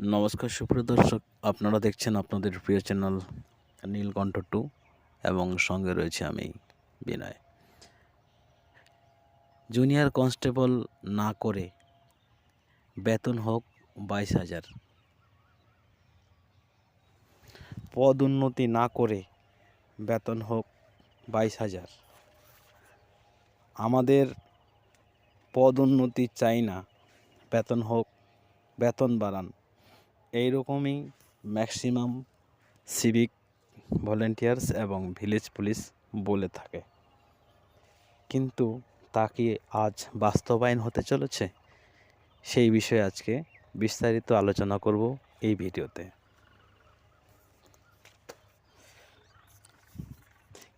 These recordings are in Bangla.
নমস্কার, সুপ্রিয় দর্শক। আপনারা দেখছেন আপনাদের প্রিয় চ্যানেল নীলকণ্ঠ টু এবং সঙ্গে রয়েছে আমি বিনয়। জুনিয়র কনস্টেবল না করে বেতন হোক বাইশ হাজার। পদ উন্নতি না করে বেতন হোক বাইশ হাজার। আমাদের পদ উন্নতি চাই না, বেতন হোক, বেতন বাড়ান। এই রকমই ম্যাক্সিমাম সিভিক ভলেন্টিয়ার্স এবং ভিলেজ পুলিশ বলে থাকে। কিন্তু তা কি আজ বাস্তবায়ন হতে চলেছে? সেই বিষয়ে আজকে বিস্তারিত আলোচনা করব এই ভিডিওতে।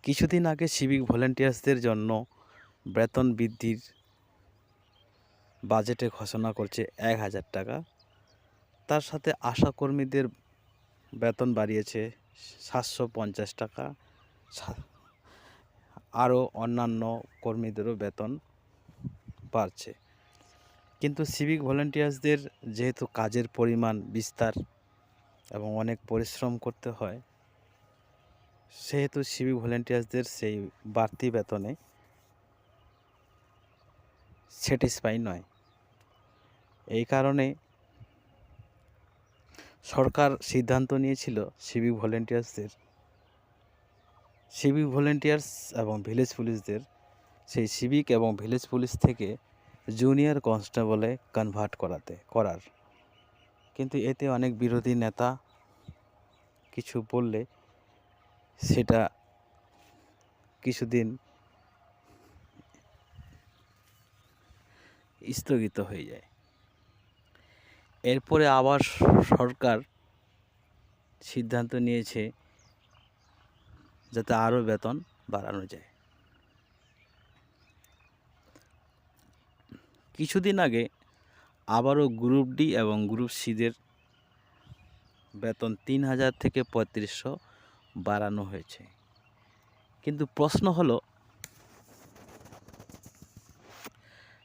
কিছুদিন আগে সিভিক ভলেন্টিয়ার্সদের জন্য বেতন বৃদ্ধির বাজেটে ঘোষণা করছে এক হাজার টাকা। তার সাথে আশা কর্মীদের বেতন বাড়িয়েছে সাতশো পঞ্চাশ টাকা। আরও অন্যান্য কর্মীদেরও বেতন বাড়ছে। কিন্তু সিভিক ভলেন্টিয়ার্সদের যেহেতু কাজের পরিমাণ বিস্তার এবং অনেক পরিশ্রম করতে হয়, সেহেতু সিভিক ভলেন্টিয়ার্সদের সেই বাড়তি বেতনে স্যাটিসফাই নয়। এই কারণে সরকার সিদ্ধান্ত নিয়েছিল সিভিক ভলেন্টিয়ার্সদের। সিভিক ভলেন্টিয়ার্স এবং ভিলেজ পুলিশদের সেই সিভিক এবং ভিলেজ পুলিশ থেকে জুনিয়র কনস্টেবলে কনভার্ট করাতে, করার। কিন্তু এতে অনেক বিরোধী নেতা কিছু বললে সেটা কিছুদিন স্থগিত হয়ে যায়। এরপরে আবার সরকার সিদ্ধান্ত নিয়েছে যাতে আরও বেতন বাড়ানো যায়। কিছুদিন আগে আবারও গ্রুপ ডি এবং গ্রুপ সিদের বেতন তিন হাজার থেকে পঁয়ত্রিশশো বাড়ানো হয়েছে। কিন্তু প্রশ্ন হলো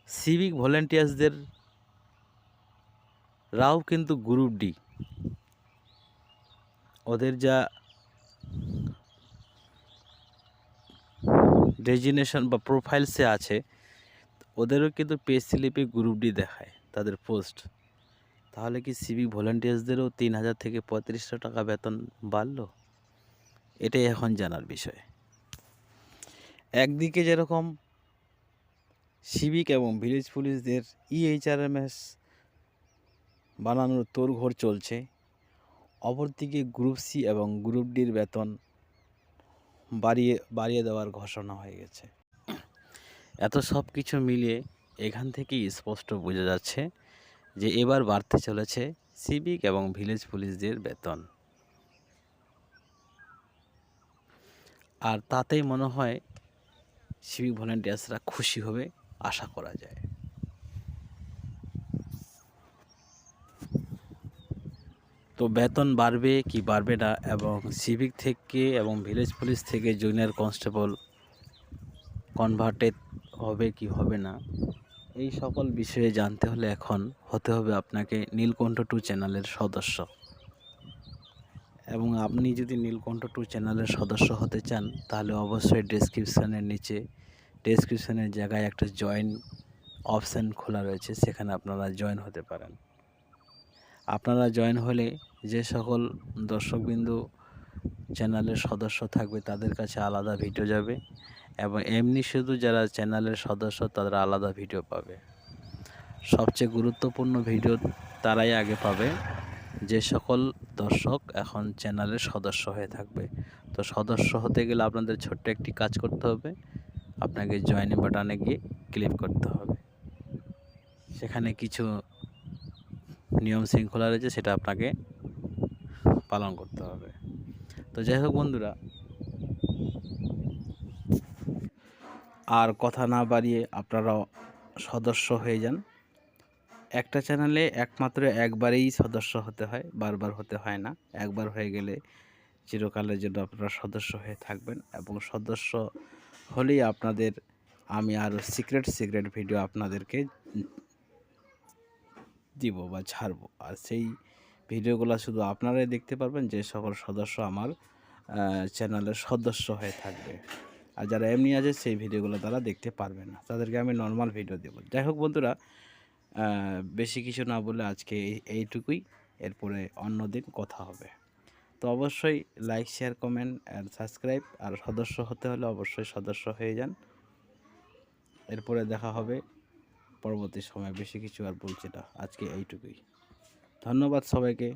সিভিক ভলেন্টিয়ার্সদের রাও কিন্তু গ্রুপ ডি। ওদের যা ডেজিনেশন বা প্রোফাইলসে আছে, ওদেরও কিন্তু পে স্লিপে গ্রুপ ডি দেখায় তাদের পোস্ট। তাহলে কি সিভিক ভলেন্টিয়ার্সদেরও তিন হাজার থেকে পঁয়ত্রিশশো টাকা বেতন বাড়ল? এটাই এখন জানার বিষয়। একদিকে যেরকম সিভিক এবং ভিলেজ পুলিশদের ইএইচআরএমএস বানানোর তোড়ঘোড় চলছে। অপরদিকে গ্রুপ সি এবং গ্রুপ ডির বেতন বাড়িয়ে বাড়িয়ে দেওয়ার ঘোষণা হয়ে গেছে। এত সব কিছু মিলিয়ে এখান থেকেই স্পষ্ট বোঝা যাচ্ছে যে এবার বাড়তে চলেছে সিভিক এবং ভিলেজ পুলিশদের বেতন। আর তাতেই মনে হয় সিভিক ভলেন্টিয়ার্সরা খুশি হবে, আশা করা যায়। তো বেতন বাড়বে কি বাড়বে না এবং সিভিক থেকে এবং ভিলেজ পুলিশ থেকে জুনিয়র কনস্টেবল কনভার্টেড হবে কি হবে না? এই সকল বিষয়ে জানতে হলে এখন হতে হবে আপনাকে নীলকণ্ঠ টু চ্যানেলের সদস্য। এবং আপনি যদি নীলকণ্ঠ টু চ্যানেলের সদস্য হতে চান, তাহলে অবশ্যই ডেসক্রিপশানের নিচে ডেসক্রিপশানের জায়গায় একটা জয়েন অপশান খোলা রয়েছে, সেখানে আপনারা জয়েন হতে পারেন। আপনারা জয়েন হলে যে সকল দর্শকবিন্দু চ্যানেলের সদস্য থাকবে, তাদের কাছে আলাদা ভিডিও যাবে এবং এমনি শুধু যারা চ্যানেলের সদস্য, তারা আলাদা ভিডিও পাবে। সবচেয়ে গুরুত্বপূর্ণ ভিডিও তারাই আগে পাবে। যে সকল দর্শক এখন চ্যানেলের সদস্য হয়ে থাকবে। তো সদস্য হতে গেলে আপনাদের ছোট্ট একটি কাজ করতে হবে। আপনাকে জয়েন বাটনে গিয়ে ক্লিক করতে হবে। সেখানে কিছু নিয়ম শৃঙ্খলা রয়েছে, সেটা আপনাকে পালন করতে হবে। তো যাই হোক বন্ধুরা, আর কথা না বাড়িয়ে আপনারাও সদস্য হয়ে যান। একটা চ্যানেলে একমাত্র একবারেই সদস্য হতে হয়, বারবার হতে হয় না। একবার হয়ে গেলে চিরকালের জন্য আপনারা সদস্য হয়ে থাকবেন এবং সদস্য হলেই আপনাদের আমি আরও সিক্রেট সিক্রেট ভিডিও আপনাদেরকে দিব বা ছাড়বো। আর সেই ভিডিওগুলো শুধু আপনারাই দেখতে পারবেন, যে সকল সদস্য আমার চ্যানেলের সদস্য হয়ে থাকবে। আর যারা এমনি আছে, সেই ভিডিওগুলো তারা দেখতে পারবে না। তাদেরকে আমি নর্মাল ভিডিও দেবো। যাই হোক বন্ধুরা বেশি কিছু না বলে আজকে এই- এইটুকুই। এরপরে অন্য দিন কথা হবে। তো অবশ্যই লাইক শেয়ার কমেন্ট আর সাবস্ক্রাইব আর সদস্য হতে হলে অবশ্যই সদস্য হয়ে যান। এরপরে দেখা হবে পরবর্তী সময় বেশি কিছু আর বলছি না। আজকে এইটুকুই। ধন্যবাদ সবাইকে।